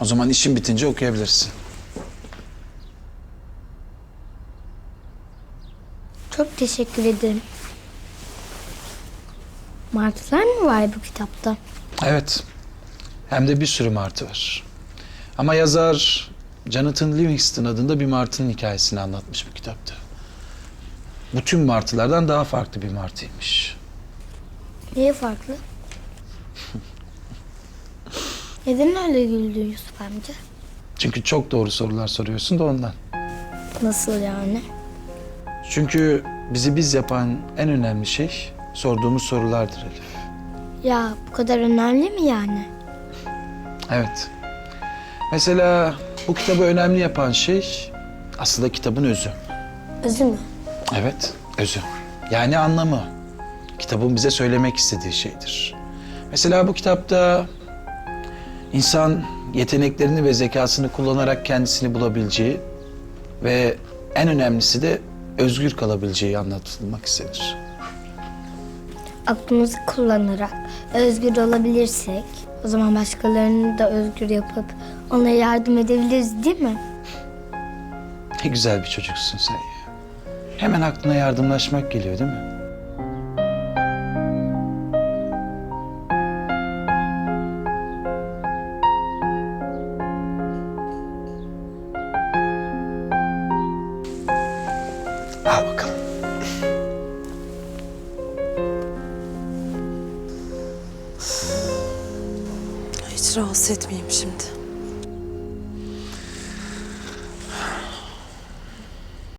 O zaman işin bitince okuyabilirsin. Çok teşekkür ederim. Martılar mı var bu kitapta? Evet. Hem de bir sürü martı var. Ama yazar Jonathan Livingston adında bir martının hikayesini anlatmış bu kitapta. Bu tüm martılardan daha farklı bir martıymış. Niye farklı? Neden öyle güldün Yusuf amca? Çünkü çok doğru sorular soruyorsun da ondan. Nasıl yani? Çünkü bizi biz yapan en önemli şey sorduğumuz sorulardır Elif. Ya bu kadar önemli mi yani? Evet. Mesela bu kitabı önemli yapan şey aslında kitabın özü. Özü mü? Evet, özü. Yani anlamı. Kitabın bize söylemek istediği şeydir. Mesela bu kitapta insan yeteneklerini ve zekasını kullanarak kendisini bulabileceği ve en önemlisi de özgür kalabileceği anlatılmak istenir. Aklımızı kullanarak özgür olabilirsek o zaman başkalarını da özgür yapıp onlara yardım edebiliriz değil mi? Ne güzel bir çocuksun sen ya. Hemen aklına yardımlaşmak geliyor değil mi? Al bakalım. Hiç rahatsız etmeyeyim şimdi.